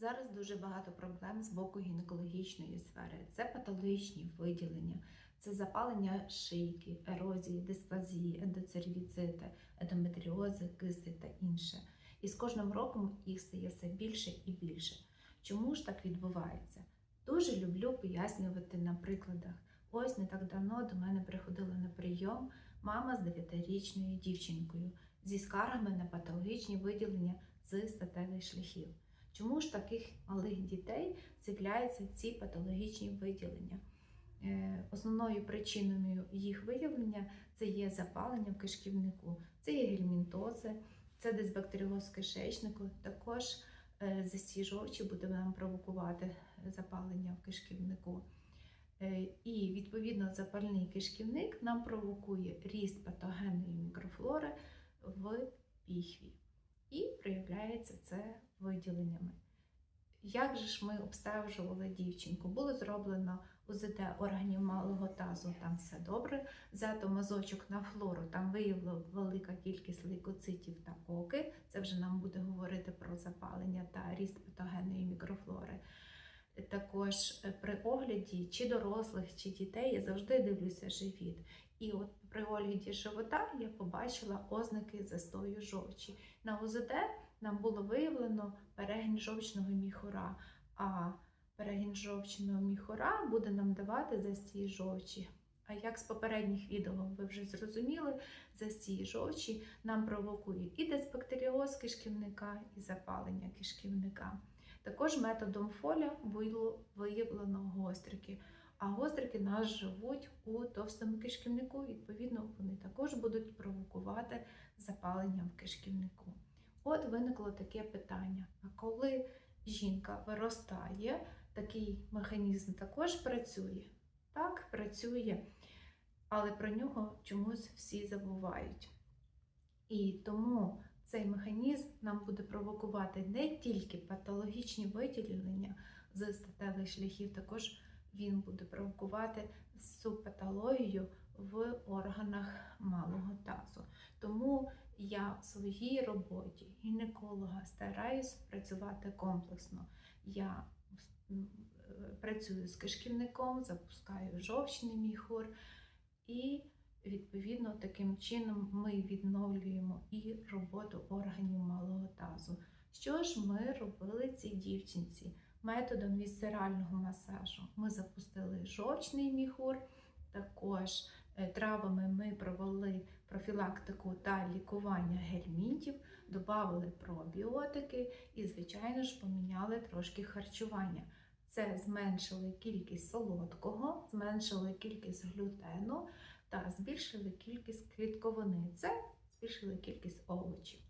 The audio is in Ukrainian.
Зараз дуже багато проблем з боку гінекологічної сфери. Це патологічні виділення, це запалення шийки, ерозії, дисплазії, ендоцервіцити, ендометріози, кисти та інше. І з кожним роком їх стає все більше і більше. Чому ж так відбувається? Дуже люблю пояснювати на прикладах. Ось не так давно до мене приходила на прийом мама з 9-річною дівчинкою зі скаргами на патологічні виділення з статевих шляхів. Чому ж таких малих дітей з'являються ці патологічні виділення? Е, Основною причиною їх виявлення це є запалення в кишківнику, це є гельмінтози, це дисбактеріоз кишечнику, також е, жовчі буде нам провокувати запалення в кишківнику. Е, І відповідно запальний кишківник нам провокує ріст патогенної мікрофлори в піхві. І проявляється це виділеннями. Як же ж ми обстежували дівчинку? Було зроблено УЗД органів малого тазу, там все добре. Взято мазочок на флору, там виявила велика кількість лейкоцитів та коки. Це вже нам буде говорити про запалення та ріст патогенної мікрофлори. Також е, при огляді чи дорослих, чи дітей я завжди дивлюся живіт. І от при огляді живота я побачила ознаки застою жовчі. На УЗД нам було виявлено перегін жовчного міхура, а перегін жовчного міхура буде нам давати застій жовчі. А як з попередніх відео ви вже зрозуміли, застій жовчі нам провокує і дисбактеріоз кишківника, і запалення кишківника. Також методом фоля було виявлено гострики. А гострики нас живуть у товстому кишківнику, відповідно, вони також будуть провокувати запалення в кишківнику. От виникло таке питання: а коли жінка виростає, такий механізм також працює? Так, працює, але про нього чомусь всі забувають. І тому цей механізм нам буде провокувати не тільки патологічні виділення з статевих шляхів, також він буде провокувати патологію в органах малого тазу. Тому я в своїй роботі гінеколога стараюсь працювати комплексно. Я е, працюю з кишківником, запускаю жовчний міхур і Відповідно, таким чином ми відновлюємо і роботу органів малого тазу. Що ж ми робили цій дівчинці? Методом вісцерального масажу ми запустили жовчний міхур, також е, травами ми провели профілактику та лікування гельмінтів, додали пробіотики і, звичайно ж, поміняли трошки харчування. Це зменшили кількість солодкого, зменшили кількість глютену та збільшили кількість клітковини. Це збільшили кількість овочів.